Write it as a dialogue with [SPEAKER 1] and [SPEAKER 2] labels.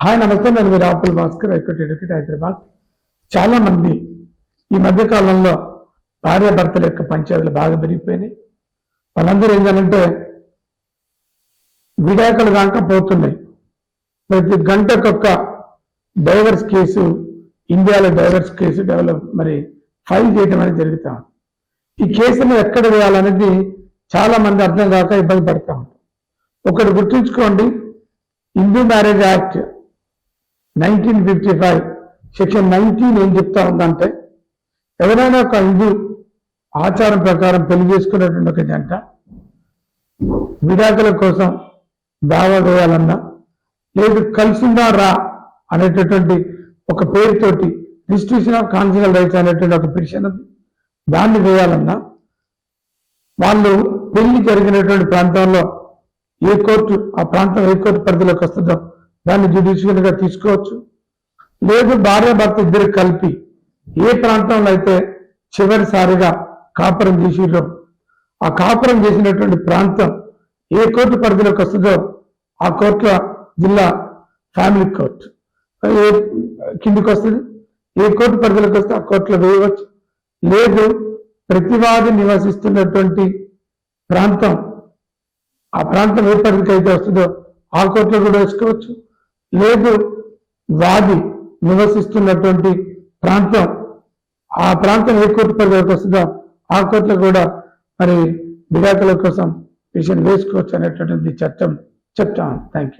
[SPEAKER 1] Hi నమస్తే నేను మీరు ఆపుల్ Bhaskar high court advocate Hyderabad. చాలా మంది ఈ మధ్య కాలంలో భార్యాభర్తల యొక్క పంచాయతీలు బాగా పెరిగిపోయినాయి. వాళ్ళందరూ ఏంటంటే విడాకులు కాకపోతున్నాయి ప్రతి గంటకొక్క డైవర్స్ కేసు ఇండియాలో డైవర్స్ కేసు డెవలప్ మరి ఫైల్ చేయడం అనేది జరుగుతా ఈ కేసును ఎక్కడ వేయాలనేది చాలా మంది అర్థం కాక ఇబ్బంది పడతా ఉంటారు ఒకటి గుర్తుంచుకోండి Hindu marriage act nineteen fifty five section nineteen ఏం చెప్తా ఉందంటే ఎవరైనా ఒక హిందూ ఆచారం ప్రకారం పెళ్ళి చేసుకునేటువంటి ఒక జంట విడాకుల కోసం దావా వేయాలన్నా లేదు కలిసిందా రా అనేటటువంటి ఒక పేరుతోటి రిజిస్ట్రేషన్ ఆఫ్ కాన్సినల్ రైట్స్ అనేటువంటి ఒక పిటిషన్ ఉంది. దాన్ని వేయాలన్నా వాళ్ళు పెళ్ళి జరిగినటువంటి ప్రాంతంలో ఏ కోర్టు ఆ ప్రాంతం ఏ కోర్టు పరిధిలోకి వస్తుందో దాన్ని జ్యుడిషియల్గా తీసుకోవచ్చు. లేదు భార్య భర్త ఇద్దరు కలిపి ఏ ప్రాంతంలో అయితే చివరిసారిగా కాపురం చేసిరో ఆ కాపురం చేసినటువంటి ప్రాంతం ఏ కోర్టు పరిధిలోకి వస్తుందో ఆ కోర్టులో జిల్లా ఫ్యామిలీ కోర్టు ఏ కిందికి వస్తుంది? ఏ కోర్టు పరిధిలోకి వస్తే ఆ కోర్టులో వేయవచ్చు. లేదు ప్రతివాది నివసిస్తున్నటువంటి ప్రాంతం ఆ ప్రాంతం ఏ పరిధికి అయితే వస్తుందో ఆ కోర్టులో కూడా వేసుకోవచ్చు. లేదు వాది నివసిస్తున్నటువంటి ప్రాంతం. ఆ ప్రాంతం ఏ కోర్టు పరిధిలోకి వస్తుందో ఆ కోర్టులో కూడా మరి విడాకుల కోసం పిటిషన్ వేసుకోవచ్చు అనేటటువంటి చట్టం చెప్తాను. Thank you